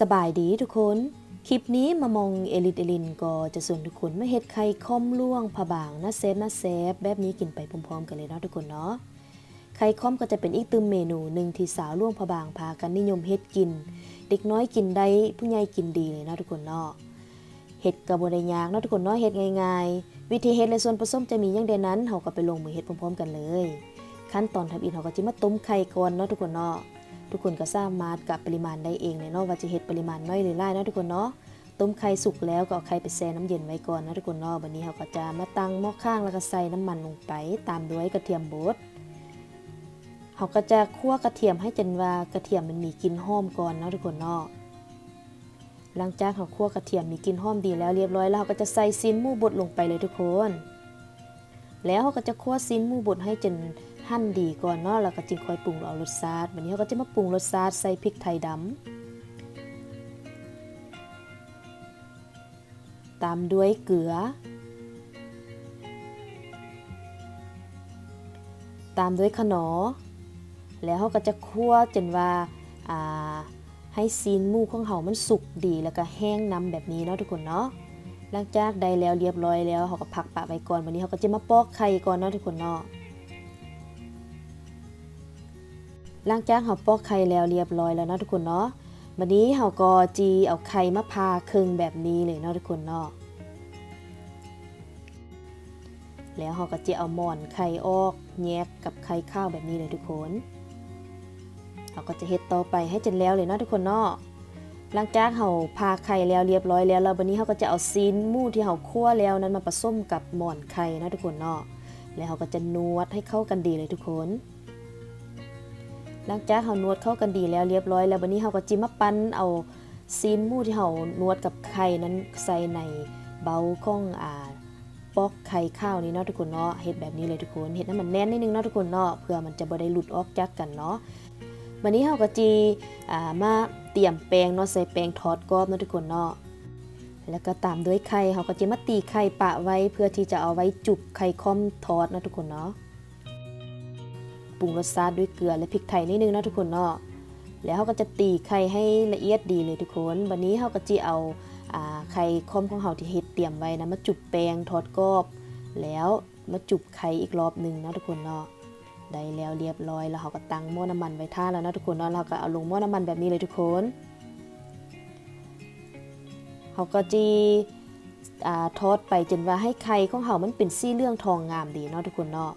สบายดีทุกคน คลิปนี้มามองเอลิตเอลินก็จะส่วนทุกคนมาเฮ็ดไข่ค่อมล่วงผาบางนะเซฟนะเซฟแบบนี้กินไปพร้อมๆ กันเลยเนาะทุกคนเนาะ ไข่ค่อมก็จะเป็นอีกตึมเมนูหนึ่งที่สาวล่วงผาบางพากันนิยมเฮ็ดกิน เด็กน้อยกินได้ผู้ใหญ่กินดีเลยเนาะทุกคนเนาะ เฮ็ดกระบวนได้ยากเนาะทุกคนเนาะเฮ็ดง่ายๆ วิธีเฮ็ดและส่วนผสมจะมีอย่างใดนั้นเฮาก็ไปลงมือเฮ็ดพร้อมๆ กันเลย ขั้นตอนทำอิฐเฮาก็จะมาต้มไข่ก่อนเนาะทุกคนเนาะ ทุกคนก็สามารถกับปริมาณได้เองเนาะว่าจะเฮ็ดปริมาณน้อยหรือหลายเนาะทุกคนเนาะต้มไข่สุกแล้วก็เอาไข่ไปแช่น้ำเย็นไว้ก่อนนะทุกคนเนาะวันนี้เราก็จะมาตั้งหม้อข้างแล้วก็ใส่น้ำมันลงไป ตามด้วยกระเทียมบดเราก็จะคั่วกระเทียมให้จนว่ากระเทียมมันมีกลิ่นหอมก่อนเนาะทุกคนเนาะหลังจากเราคั่วกระเทียมมีกลิ่นหอมดีแล้วเรียบร้อยแล้วเราก็จะใส่ซีนหมูบดลงไปเลยทุกคน แล้วเราก็จะคั่วซีนหมูบดให้จน หั่นดีก่อนเนาะแล้วก็จึงค่อยปรุงเอารสชาติวันนี้เราก็จะมาปรุงรสชาติใส่พริกไทยดำตามด้วยเกลือ ตามด้วยขนอ แล้วเขาก็จะคั่วจนว่าอ่าให้ซีนหมูของเขามันสุกดีแล้วก็แห้งน้ำแบบนี้เนาะทุกคนเนาะหลังจากได้แล้วเรียบร้อยแล้วเขาก็พักปะไว้ก่อนวันนี้เขาก็จะมาปอกไข่ก่อนเนาะทุกคนเนาะ หลังจากเขาปอกไข่แล้วเรียบร้อยแล้วเนาะทุกคนเนาะวันนี้เราก็จีเอาไข่มาพาครึ่งแบบนี้เลยเนาะทุกคนเนาะแล้วเราก็จะเอาหมอนไข่ออกแยกกับไข่ข้าวแบบนี้เลยทุกคนเราก็จะเฮ็ดต่อไปให้จนแล้วเลยเนาะทุกคนเนาะหลังจากเราพาไข่แล้วเรียบร้อยแล้วแล้ววันนี้เราก็จะเอาซีนหมูที่เราคั่วแล้วนั้นมาผสมกับหมอนไข่นะทุกคนเนาะแล้วเราก็จะนวดให้เข้ากันดีเลยทุกคน หลังจากเรานวดเข้ากันดีแล้วเรียบร้อย แล้ววันนี้เราก็จิมาปั้นเอาซีนหมูที่เรานวดกับไข่นั้นใส่ในเบาของอ่าปอกไข่ข้าวนี้เนาะทุกคนเนาะเฮ็ดแบบนี้เลยทุกคนเฮ็ดให้มันแน่นนิดนึงเนาะทุกคนเนาะเพื่อมันจะบ่ได้หลุดออกจากกันเนาะวันนี้เราก็จีอ่ามาเตรียมแป้งเนาะใส่แป้งทอดกรอบเนาะทุกคนเนาะแล้วก็ตามด้วยไข่เราก็จะมาตีไข่ปะไว้เพื่อที่จะเอาไว้จุบไข่ค่อมทอดเนาะทุกคนเนาะ รุงรสชาติด้วยเกลือและพริกไทยนิดนึงนะทุกคนเนาะแล้วเขาก็จะตีไข่ให้ละเอียดดีเลยทุกคนวันนี้เขาก็จะเอาไข่ค้อมของเขาที่เฮ็ดเตรียมไว้นะมาจุบแป้งทอดกรอบ แล้วมาจุบไข่อีกรอบหนึ่งนะทุกคนเนาะได้แล้วเรียบร้อยแล้วเขาก็ตั้งหม้อน้ำมันไว้ท่าแล้วนะทุกคนเนาะเราก็เอาลงหม้อน้ำมันแบบนี้เลยทุกคนเขาก็จีอทอดไปจนว่าให้ไข่ของเขามันเป็นสีเหลืองทองงามดีเนาะทุกคนเนาะ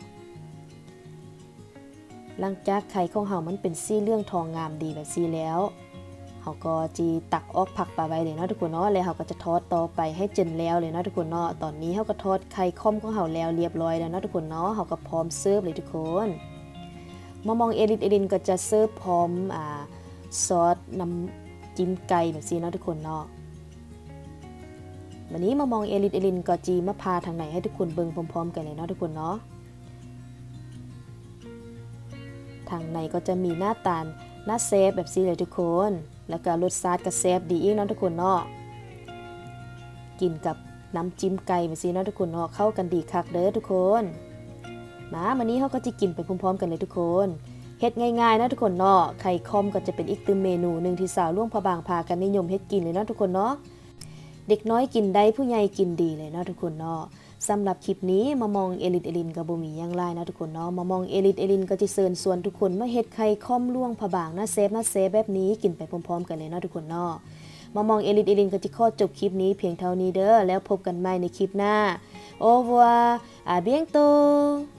หลังจากไข่ของเฮามันเป็นสีเหลืองทองงามดีแบบสีแล้วเฮาก็จีตักออกผักปลาไว้เลยเนาะทุกคนเนาะแล้วเฮาก็จะทอดต่อไปให้จนแล้วเลยเนาะทุกคนเนาะตอนนี้เฮาก็ทอดไข่ค่อมของเฮาแล้วเรียบร้อยแล้วเนาะทุกคนเนาะเฮาก็พร้อมเสิร์ฟเลยทุกคนมามองเอลินเอลินก็จะเสิร์ฟพร้อมอ่าซอสน้ำจิ้มไก่แบบนี้เนาะทุกคนเนาะวันนี้มามองเอลินเอลินก็จีมาพาทางไหนให้ทุกคนเบิ่งพร้อมๆ กันเลยเนาะทุกคนเนาะ ทางในก็จะมีหน้าตาลหน้าเซฟแบบซีเลยทุกคน แล้วก็รสชาติก็เซฟดีอีกเนาะทุกคนเนาะกินกับน้ำจิ้มไก่แบบซีเนาะทุกคนเนาะเข้ากันดีคักเด้อทุกคนมาวันนี้เขาก็จะกินไปพร้อมๆ กันเลยทุกคนเฮ็ดง่ายๆนะทุกคนเนาะไข่คอมก็จะเป็นอีกตึมเมนูหนึ่งที่สาวล่วงพะบางพากันนิยมเฮ็ดกินเลยเนาะทุกคนเนาะเด็กน้อยกินได้ผู้ใหญ่กินดีเลยเนาะทุกคนเนาะ สำหรับคลิปนี้มามองเอลิทเอลินกับบมีหยังไลายนะทุกคนเนาะมามองเอลิทเอลินก็จะเชิญชวนทุกคนมาเฮ็ดไข่ค่อมล่วงผบางนะเซฟนะเซฟแบบนี้กินไปพร้อม ๆ กันเลยเนาะทุกคนเนาะมามองเอลิทเอลินก็จะขอจบคลิปนี้เพียงเท่านี้เด้อแล้วพบกันใหม่ในคลิปหน้า Au revoir à bientôt